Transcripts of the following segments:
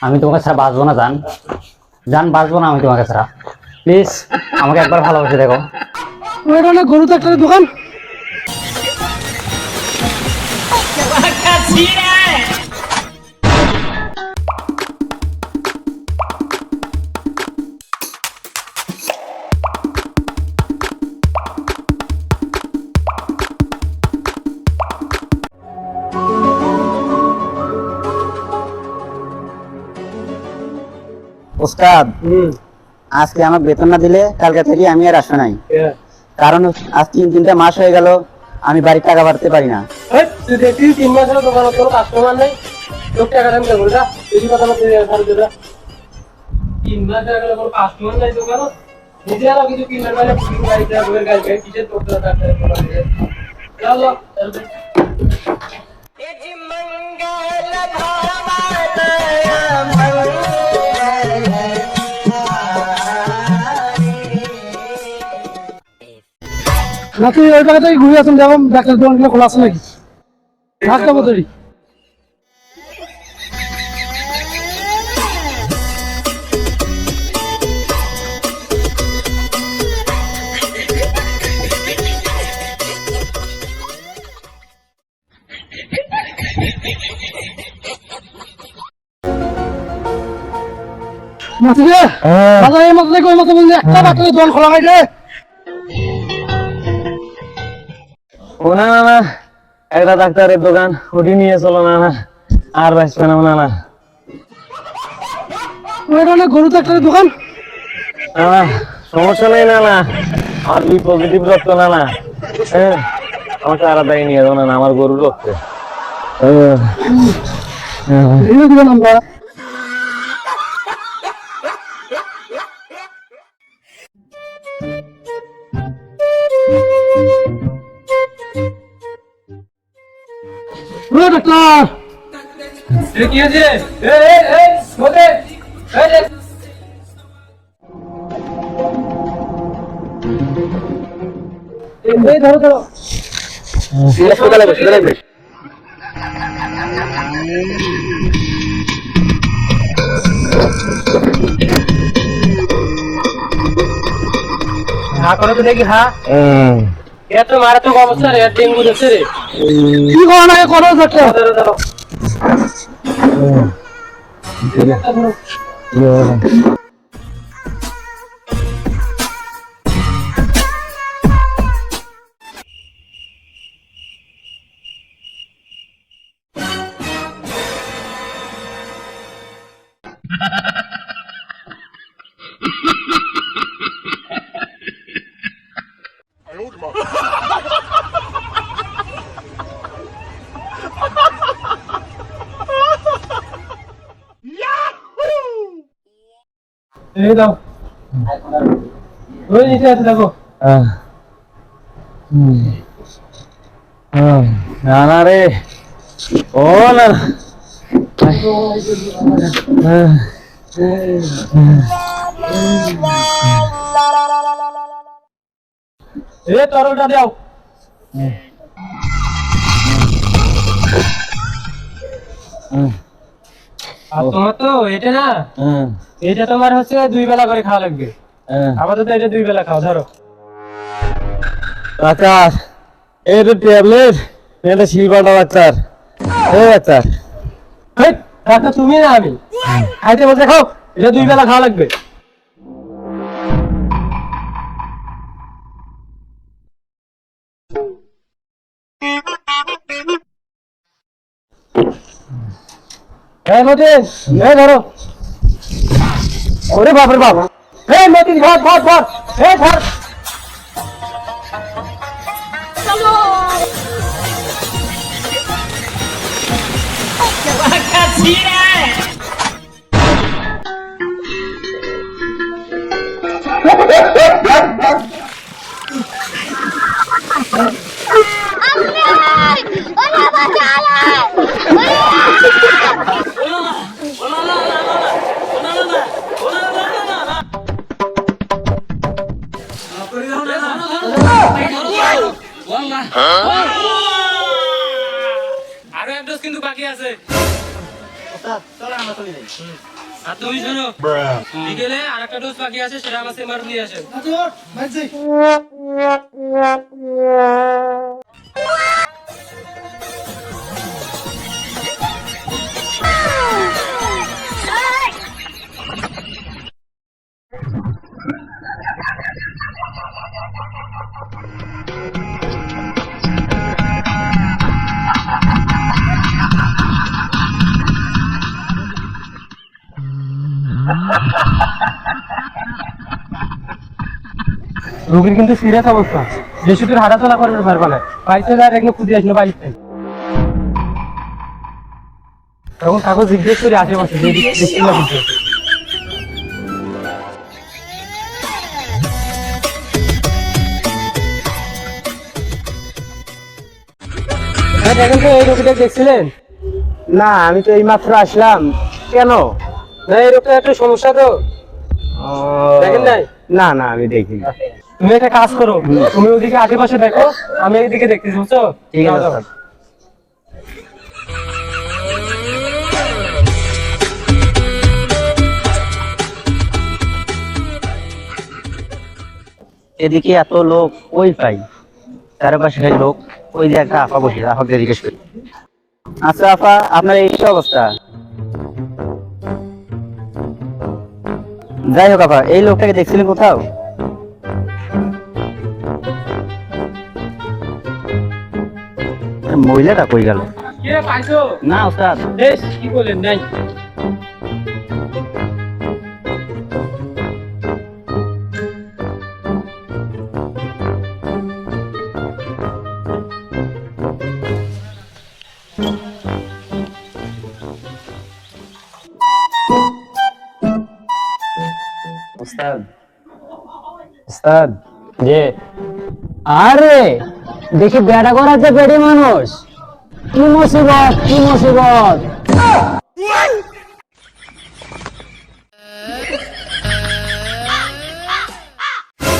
আমি তোমাকে ছাড়া বাঁচবো না, জান। জান, বাঁচবো না আমি তোমাকে ছাড়া। প্লিজ আমাকে একবার ভালোবাসে, দেখো। অনেক গরু ডাক্তারের দোকান। ওস্তাদ আজকে আমার বেতন না দিলে কালকে থেকে আমি আর আসবে নাই। কারণ আজ তিন তিনটা মাস হয়ে গেল আমি বাড়ির টাকা বাড়তে পারি না। তিন মাস হলো দোকানে কোনো কাস্টমার নেই। লোক টাকা দাম কেমন যা। বেশি কথা না তুই ছাড় দে যা। তিন মাস হয়ে গেল কোনো কাস্টমার নাই দোকানে। নিজে কিছু কিনলে মানে গাড়ি দেওয়া গাড়ি গাড়ি কিসের তোর তোর চলো চলো না তুই ওই থেকে ঘুরে আসুন দেখো ডাক্তার দোকানগুলো খোলা আছে নাকি? ঢাকা বদরি মাতি রে বাজারে এই মাত্র ওই মাত্র বললি একটা ডাক্তারের দোকান খোলা হয় রে। ও না না না একটা ডাক্তারের দোকান ওটি নিয়ে চলো না না আর বাঁচবে না না না গরু ডাক্তারের দোকান? না না সমস্যা নেই না না আর বি পজিটিভ রক্ত না না হ্যাঁ আমাকে আলাদাই নিয়ে যাও না না আমার গরুর রক্তে। হ্যাঁ। ও ডাক্তার এ কি হয়েছে? এ এ এ এই যে এই ধরো ধরো। হাসপাতালে বসে লাগবে হা করো তো দেখি হা। হুম। এত মারাত্মক অবস্থা রে ডেঙ্গু দেখছে রে। কি করো না করো ডাক্তার ধরো। ধরো। এই দাও ওই নিচে আছে দেখো আহ। হুম। আহ, না না রে ও না না। আহ। এ তরলটা দাও হুম। আর তোমার তো এটা না এটা তোমার হচ্ছে দুই বেলা করে খাওয়া লাগবে। হুম। আপাতত এটা দুই বেলা খাও ধরো। ডাক্তার এটা ট্যাবলেট এটা শিলপাটা ডাক্তার। ও ডাক্তার। ডাক্তার তুমি না আমি। খাইতে বলতে খাও এটা দুই বেলা খাওয়া লাগবে। এই মতিন এই ধরো ওরে বাপরে বাপ এই মতিন ধর ধর ধর এই ধর Hola, আরও এক কিন্তু বাকি আছে। আর তুমি শোনো বিকেলে আর একটা ডোজ বাকি আছে সেটা আমার সেমার নিয়ে আসেন। রোগীর কিন্তু সিরিয়াস অবস্থা। বেশি দূর হাঁটাচলা করবে পারবে না বাইশে হাজার এখানে খুঁজে আসলো বাইশ তখন কাগজ জিজ্ঞেস করে আশেপাশে যে দেখছিল কিন্তু হ্যাঁ, দেখেন তো এই রোগীটা দেখছিলেন? না আমি তো এই মাত্র আসলাম। কেন? না এই রোগটা একটু সমস্যা তো। দেখেন নাই? না না আমি দেখিনি। তুমি একটা কাজ করো তুমি ওদিকে আশেপাশে দেখো আমি এইদিকে দেখতেছি বুঝছ? ঠিক আছে। এদিকে এত লোক ওই পাই? চারপাশে লোক ওই যে একটা আফা বসে আফাকে জিজ্ঞেস করি। আচ্ছা আফা আপনার এই কি অবস্থা? যাই হোক আফা এই লোকটাকে দেখছিলেন কোথাও? মহিলাটা কই গেল? কি রে, পাইছো? না ওস্তাদ। বেশ কি বলেন নাই। ওস্তাদ উস্তাদ যে আরে! দেখি বেড়া করাতে বেড়ি মানুষ। কি মুসিবত কি মুসিবত?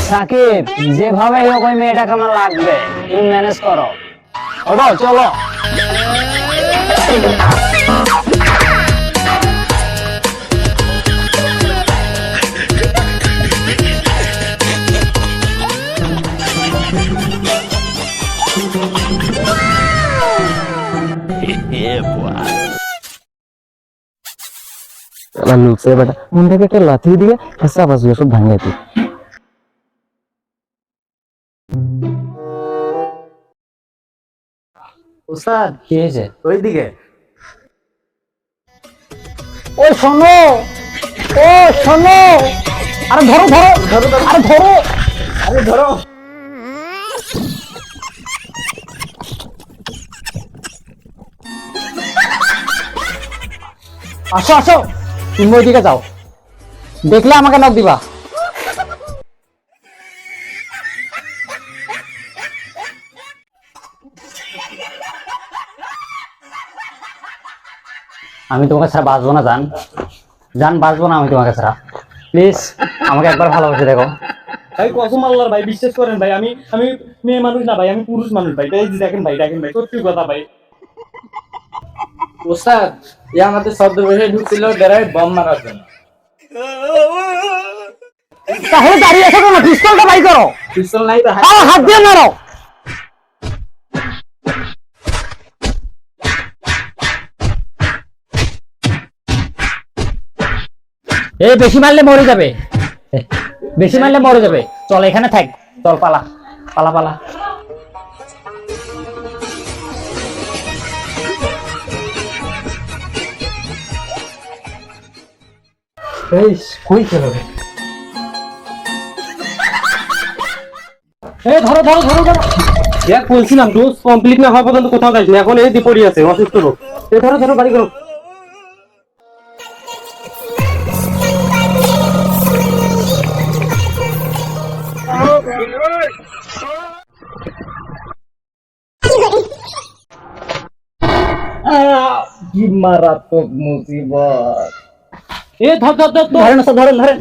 সাকিব, যেভাবে হোক ওই মেয়েটাকে আমার লাগবে। তুমি ম্যানেজ করো। ওঠো, চলো। আমার লুকসে বেটা মনটাকে একটা লাথি দিয়ে হেসা বাজু সব ভাঙে তুই ওস্তাদ কি হয়েছে? ওইদিকে। ও শোনো। ও শোনো। আরে ধরো ধরো। আরে ধরো। আরে ধরো। আসো আসো। তুমি ওইদিকে যাও। দেখলে আমাকে নক দিবা। আমি তোমাকে ছাড়া বাঁচবো না, জান। জান, বাঁচবো না আমি তোমাকে ছাড়া। প্লিজ আমাকে একবার ভালোবাসে দেখো। ভাই, কসম আল্লাহর ভাই, বিশ্বাস করেন ভাই, আমি আমি মেয়ে মানুষ না ভাই, আমি পুরুষ মানুষ ভাই। দেখেন ভাই দেখেন ভাই, সত্যি কথা ভাই। ওস্তাদ ইয়ে আমাদের ছদ্মবেশে ঢুকছিল ডেরায় বম মারার জন্য। তাহলে দাঁড়িয়ে পিস্তলটা বাই করো। পিস্তল নাই তো হাত দিয়ে মারো। এ বেশি মারলে মরে যাবে। বেশি মারলে মরে যাবে। চল এখানে থাক। চল পালা। পালা পালা। এই কই গেল রে? এই ধরো ধরো ধরো ধরো। দেখ বলছিলাম ডোজ কমপ্লিট না হওয়া পর্যন্ত কোথাও যাইস না এখন এই দিয়ে পড়ে আছে অসুস্থ লোক। এই ধরো ধরো বাড়ি কি মারাত্মক মুসিবত। हे धप धप धप धरण असं धरण धरण.